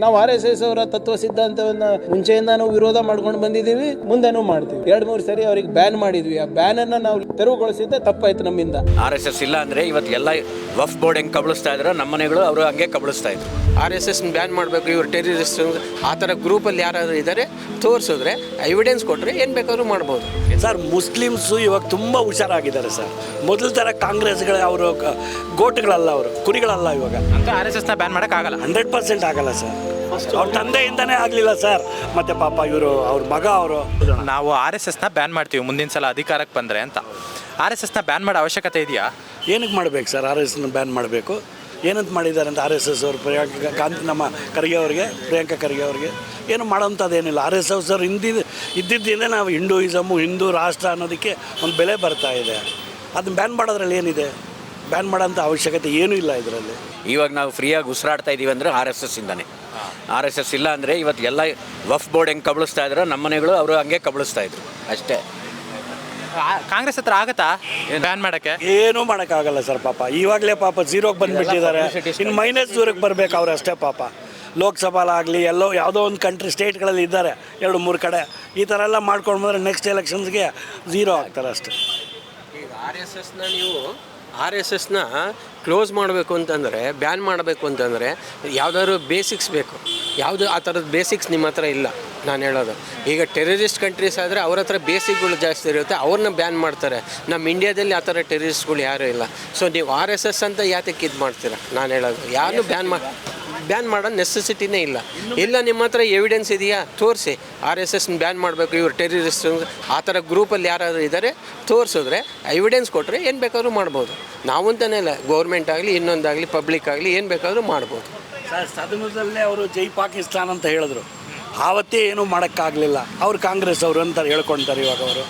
ನಾವು R S S ಅವರ ತತ್ವ ಸಿದ್ಧಾಂತವನ್ನ ಮುಂಚೆಯಿಂದ ನಾವು ವಿರೋಧ ಮಾಡ್ಕೊಂಡು ಬಂದಿದ್ದೀವಿ, ಮುಂದೆನೂ ಮಾಡ್ತೀವಿ. ಎರಡ್, ಮೂರು ಸರಿ ಅವ್ರಿಗೆ ಬ್ಯಾನ್ ಮಾಡಿದ್ವಿ. ಆ ಬ್ಯಾನ್ ನಾವು ತೆರವುಗೊಳಿಸಿದ್ದೆ ತಪ್ಪಾಯ್ತು ನಮ್ಮಿಂದ. ಆರ್ ಎಸ್ ಎಸ್ ಇಲ್ಲ ಅಂದ್ರೆ ಇವತ್ತು ಎಲ್ಲ ವಫ್ ಬೋರ್ಡ್ ಹೆಂಗೆ ಕಬಳಿಸ್ತಾ ಇದ್ರು. ನಮ್ಮ ಮನೆಗಳು ಅವರು ಹಂಗೆ ಕಬಳಿಸ್ತಾ ಇದ್ರು. ಆರ್ ಎಸ್ ಎಸ್ನ ಬ್ಯಾನ್ ಮಾಡಬೇಕು ಇವರು ಟೆರರಿಸ್ಟ್ ಆ ಥರ ಗ್ರೂಪಲ್ಲಿ ಯಾರಾದರೂ ಇದ್ದಾರೆ ತೋರಿಸಿದ್ರೆ ಎವಿಡೆನ್ಸ್ ಕೊಟ್ಟರೆ ಏನು ಬೇಕಾದ್ರೂ ಮಾಡ್ಬೋದು. ಸರ್ ಮುಸ್ಲಿಮ್ಸು ಇವಾಗ ತುಂಬ ಹುಷಾರಾಗಿದ್ದಾರೆ ಸರ್ ಮೊದಲ ಥರ ಕಾಂಗ್ರೆಸ್ಗಳ ಅವರು ಗೋಟುಗಳಲ್ಲ ಅವರು ಕುರಿಗಳಲ್ಲ ಇವಾಗ. ಅಂತ ಆರ್ ಎಸ್ ಎಸ್ನ ಬ್ಯಾನ್ ಮಾಡೋಕ್ಕಾಗಲ್ಲ ಹಂಡ್ರೆಡ್ ಪರ್ಸೆಂಟ್ ಆಗಲ್ಲ ಸರ್ ಅವ್ರ ತಂದೆಯಿಂದನೇ ಆಗಲಿಲ್ಲ ಸರ್ ಮತ್ತೆ ಪಾಪ ಇವರು ಅವ್ರ ಮಗ ಅವರು. ನಾವು ಆರ್ ಎಸ್ ಎಸ್ನ ಬ್ಯಾನ್ ಮಾಡ್ತೀವಿ ಮುಂದಿನ ಸಲ ಅಧಿಕಾರಕ್ಕೆ ಬಂದರೆ ಅಂತ. ಆರ್ ಎಸ್ ಎಸ್ನ ಬ್ಯಾನ್ ಮಾಡೋ ಅವಶ್ಯಕತೆ ಇದೆಯಾ? ಏನಕ್ಕೆ ಮಾಡಬೇಕು ಸರ್ ಆರ್ ಎಸ್ನ ಬ್ಯಾನ್ ಮಾಡಬೇಕು? ಏನಂತ ಮಾಡಿದ್ದಾರೆ ಅಂತ ಆರ್ ಎಸ್ ಎಸ್ ಅವರು, ಪ್ರಿಯಾಂಕಾ ಗಾಂಧಿ ನಮ್ಮ ಖರ್ಗೆ ಅವರಿಗೆ, ಪ್ರಿಯಾಂಕಾ ಖರ್ಗೆ ಅವರಿಗೆ. ಏನು ಮಾಡೋಂಥದ್ದೇನಿಲ್ಲ. ಆರ್ ಎಸ್ ಎಸ್ ಅವ್ರು ಹಿಂದಿ ಇದ್ದಿದ್ದಿಂದ ನಾವು ಹಿಂದೂಯಿಸಮು ಹಿಂದೂ ರಾಷ್ಟ್ರ ಅನ್ನೋದಕ್ಕೆ ಒಂದು ಬೆಲೆ ಬರ್ತಾ ಇದೆ. ಅದನ್ನ ಬ್ಯಾನ್ ಮಾಡೋದ್ರಲ್ಲಿ ಏನಿದೆ? ಬ್ಯಾನ್ ಮಾಡೋಂಥ ಅವಶ್ಯಕತೆ ಏನೂ ಇಲ್ಲ ಇದರಲ್ಲಿ. ಇವಾಗ ನಾವು ಫ್ರೀಯಾಗಿ ಉಸಿರಾಡ್ತಾ ಇದ್ದೀವಿ ಅಂದರೆ ಆರ್ ಎಸ್ ಎಸ್ ಇಂದಾನೆ. ಆರ್ ಎಸ್ ಎಸ್ ಇಲ್ಲ ಅಂದರೆ ಇವತ್ತು ಎಲ್ಲ ವಫ್ ಬೋರ್ಡ್ ಹೆಂಗೆ ಕಬಳಿಸ್ತಾ ಇದ್ರು ನಮ್ಮ ಮನೆಗಳು ಅವರು ಹಂಗೆ ಕಬಳಿಸ್ತಾ ಇದ್ರು. ಅಷ್ಟೇ. ಕಾಂಗ್ರೆಸ್ ಹತ್ರ ಆಗತ್ತಾ? ಬ್ಯಾನ್ ಮಾಡೋಕ್ಕೆ? ಏನೂ ಮಾಡೋಕ್ಕಾಗಲ್ಲ ಸರ್ ಪಾಪ. ಇವಾಗಲೇ ಪಾಪ ಝೀರೋಗೆ ಬಂದ್ಬಿಟ್ಟಿದ್ದಾರೆ. ಇನ್ನು ಮೈನಸ್ ದೂರಕ್ಕೆ ಬರ್ಬೇಕು ಅವ್ರು ಅಷ್ಟೇ ಪಾಪ. ಲೋಕಸಭಾಲಾಗಲಿ ಎಲ್ಲೋ ಯಾವುದೋ ಒಂದು ಕಂಟ್ರಿ ಸ್ಟೇಟ್ಗಳಲ್ಲಿ ಇದ್ದಾರೆ ಎರಡು ಮೂರು ಕಡೆ. ಈ ಥರ ಎಲ್ಲ ಮಾಡ್ಕೊಂಡು ಬಂದರೆ ನೆಕ್ಸ್ಟ್ ಎಲೆಕ್ಷನ್ಸ್ಗೆ ಝೀರೋ ಆಗ್ತಾರೆ ಅಷ್ಟೇ. ಈಗ ಆರ್ ಎಸ್ ಎಸ್ನ ನೀವು ಆರ್ ಎಸ್ ಎಸ್ನ ಕ್ಲೋಸ್ ಮಾಡಬೇಕು ಅಂತಂದರೆ ಬ್ಯಾನ್ ಮಾಡಬೇಕು ಅಂತಂದರೆ ಯಾವುದಾದ್ರು ಬೇಸಿಕ್ಸ್ ಬೇಕು. ಯಾವುದು ಆ ಥರದ ಬೇಸಿಕ್ಸ್ ನಿಮ್ಮ ಹತ್ರ ಇಲ್ಲ. ನಾನು ಹೇಳೋದು. ಈಗ ಟೆರರಿಸ್ಟ್ ಕಂಟ್ರೀಸ್ ಆದರೆ ಅವ್ರ ಹತ್ರ ಬೇಸಿಕ್ಗಳು ಜಾಸ್ತಿ ಇರುತ್ತೆ ಅವ್ರನ್ನ ಬ್ಯಾನ್ ಮಾಡ್ತಾರೆ. ನಮ್ಮ ಇಂಡಿಯಾದಲ್ಲಿ ಆ ಥರ ಟೆರರಿಸ್ಟ್ಗಳು ಯಾರೂ ಇಲ್ಲ. ಸೊ ನೀವು ಆರ್ ಎಸ್ ಎಸ್ ಅಂತ ಯಾತಕ್ಕೆ ಇದು ಮಾಡ್ತೀರಾ? ನಾನು ಹೇಳೋದು. ಯಾರನ್ನೂ ಬ್ಯಾನ್ ಮಾ ಬ್ಯಾನ್ ಮಾಡೋ ನೆಸೆಸಿಟಿನೇ ಇಲ್ಲ. ಇಲ್ಲ, ನಿಮ್ಮ ಹತ್ರ ಎವಿಡೆನ್ಸ್ ಇದೆಯಾ? ತೋರಿಸಿ. ಆರ್ ಎಸ್ ಎಸ್ನ ಬ್ಯಾನ್ ಮಾಡಬೇಕು, ಇವರು ಟೆರರಿಸ್ಟ್ ಆ ಥರ ಗ್ರೂಪಲ್ಲಿ ಯಾರಾದರೂ ಇದ್ದಾರೆ ತೋರಿಸಿದ್ರೆ ಎವಿಡೆನ್ಸ್ ಕೊಟ್ಟರೆ ಏನು ಬೇಕಾದರೂ ಮಾಡ್ಬೋದು. ನಾವು ಅಂತಲೇ ಇಲ್ಲ. ಗೌರ್ಮೆಂಟ್ ಆಗಲಿ, ಇನ್ನೊಂದಾಗಲಿ ಪಬ್ಲಿಕ್ ಆಗಲಿ, ಏನು ಬೇಕಾದರೂ ಮಾಡ್ಬೋದು. ಸರ್, ಸದನದಲ್ಲೇ ಅವರು ಜೈ ಪಾಕಿಸ್ತಾನ್ ಅಂತ ಹೇಳಿದ್ರು. ಆವತ್ತೇ ಏನೂ ಮಾಡೋಕ್ಕಾಗಲಿಲ್ಲ. ಅವ್ರು ಕಾಂಗ್ರೆಸ್ ಅವರು ಅಂತ ಹೇಳ್ಕೊಳ್ತಾರೆ ಇವಾಗ ಅವರು.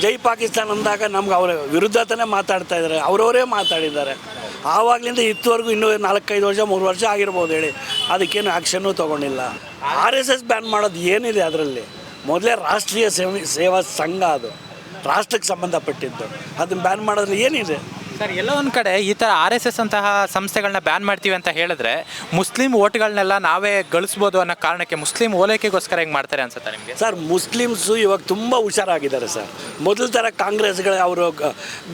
ಜೈ ಪಾಕಿಸ್ತಾನ್ ಅಂದಾಗ ನಮ್ಗೆ ಅವರ ವಿರುದ್ಧತನೇ ಮಾತಾಡ್ತಾ ಇದ್ದಾರೆ. ಅವರವರೇ ಮಾತಾಡಿದ್ದಾರೆ. ಆವಾಗಲಿಂದ ಇತ್ತುವರೆಗೂ ಇನ್ನೂ ನಾಲ್ಕೈದು ವರ್ಷ, ಮೂರು ವರ್ಷ ಆಗಿರ್ಬೋದು ಹೇಳಿ. ಅದಕ್ಕೇನು ಆ್ಯಕ್ಷನ್ನೂ ತೊಗೊಂಡಿಲ್ಲ. ಆರ್ ಎಸ್ ಎಸ್ ಬ್ಯಾನ್ ಮಾಡೋದು ಏನಿದೆ ಅದರಲ್ಲಿ? ಮೊದಲೇ ರಾಷ್ಟ್ರೀಯ ಸೇವೆ, ಸೇವಾ ಸಂಘ ಅದು. ರಾಷ್ಟ್ರಕ್ಕೆ ಸಂಬಂಧಪಟ್ಟಿದ್ದು. ಅದನ್ನ ಬ್ಯಾನ್ ಮಾಡೋದ್ರಲ್ಲಿ ಏನಿದೆ? ಸರ್, ಎಲ್ಲೋ ಒಂದು ಕಡೆ ಈ ಥರ ಆರ್ ಎಸ್ ಎಸ್ ಅಂತಹ ಸಂಸ್ಥೆಗಳನ್ನ ಬ್ಯಾನ್ ಮಾಡ್ತೀವಿ ಅಂತ ಹೇಳಿದ್ರೆ ಮುಸ್ಲಿಂ ಓಟ್ಗಳನ್ನೆಲ್ಲ ನಾವೇ ಗಳಿಸ್ಬೋದು ಅನ್ನೋ ಕಾರಣಕ್ಕೆ ಮುಸ್ಲಿಂ ಓಲೈಕೆಗೋಸ್ಕರ ಹೆಂಗೆ ಮಾಡ್ತಾರೆ ಅನ್ಸುತ್ತೆ ನಿಮಗೆ? ಸರ್, ಮುಸ್ಲಿಮ್ಸು ಇವಾಗ ತುಂಬ ಹುಷಾರಾಗಿದ್ದಾರೆ ಸರ್. ಮೊದಲ ಥರ ಕಾಂಗ್ರೆಸ್ಗಳ ಅವರು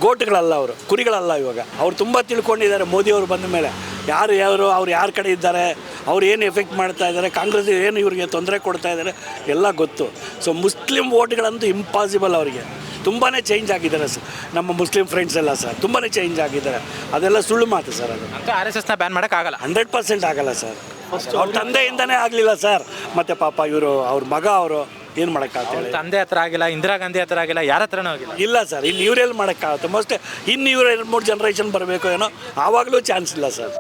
ಗೋಟುಗಳಲ್ಲ ಅವರು, ಕುರಿಗಳಲ್ಲ ಇವಾಗ. ಅವ್ರು ತುಂಬ ತಿಳ್ಕೊಂಡಿದ್ದಾರೆ, ಮೋದಿ ಅವರು ಬಂದ ಮೇಲೆ. ಯಾರು ಯಾರು, ಅವ್ರು ಯಾರ ಕಡೆ ಇದ್ದಾರೆ, ಅವ್ರು ಏನು ಎಫೆಕ್ಟ್ ಮಾಡ್ತಾ ಇದ್ದಾರೆ, ಕಾಂಗ್ರೆಸ್ ಏನು ಇವರಿಗೆ ತೊಂದರೆ ಕೊಡ್ತಾ ಇದ್ದಾರೆ, ಎಲ್ಲ ಗೊತ್ತು. ಸೊ ಮುಸ್ಲಿಂ ಓಟ್ಗಳಂತೂ ಇಂಪಾಸಿಬಲ್ ಅವರಿಗೆ. ತುಂಬಾ ಚೇಂಜ್ ಆಗಿದ್ದಾರೆ ಸರ್. ನಮ್ಮ ಮುಸ್ಲಿಂ ಫ್ರೆಂಡ್ಸ್ ಎಲ್ಲ ಸರ್ ತುಂಬಾ ಚೇಂಜ್ ಆಗಿದ್ದಾರೆ. ಅದೆಲ್ಲ ಸುಳ್ಳು ಮಾತು ಸರ್ ಅದು. ಅಂತ ಆರ್ ಎಸ್ ಎಸ್ನ ಬ್ಯಾನ್ ಮಾಡೋಕ್ಕಾಗಲ್ಲ ಹಂಡ್ರೆಡ್ ಪರ್ಸೆಂಟ್ ಆಗಲ್ಲ ಸರ್. ಅವ್ರ ತಂದೆಯಿಂದನೇ ಆಗಲಿಲ್ಲ ಸರ್. ಮತ್ತೆ ಪಾಪ ಇವರು ಅವ್ರ ಮಗ ಅವರು ಏನು ಮಾಡೋಕ್ಕಾಗ್ತಿಲ್ಲ. ತಂದೆ ಹತ್ರ ಆಗಿಲ್ಲ ಇಂದಿರಾ ಗಾಂಧಿ ಹತ್ರ ಆಗಿಲ್ಲ ಯಾರ ಹತ್ರನೂ ಆಗಿಲ್ಲ. ಇಲ್ಲ ಸರ್ ಇನ್ನು ಇವರೆಲ್ಲಿ ಮಾಡೋಕ್ಕಾಗುತ್ತೆ. ಮೋಸ್ಟ್ ಇನ್ನು ಇವರು ಎರಡು ಮೂರು ಜನ್ರೇಷನ್ ಬರಬೇಕು ಏನೋ ಆವಾಗಲೂ ಚಾನ್ಸ್ ಇಲ್ಲ ಸರ್.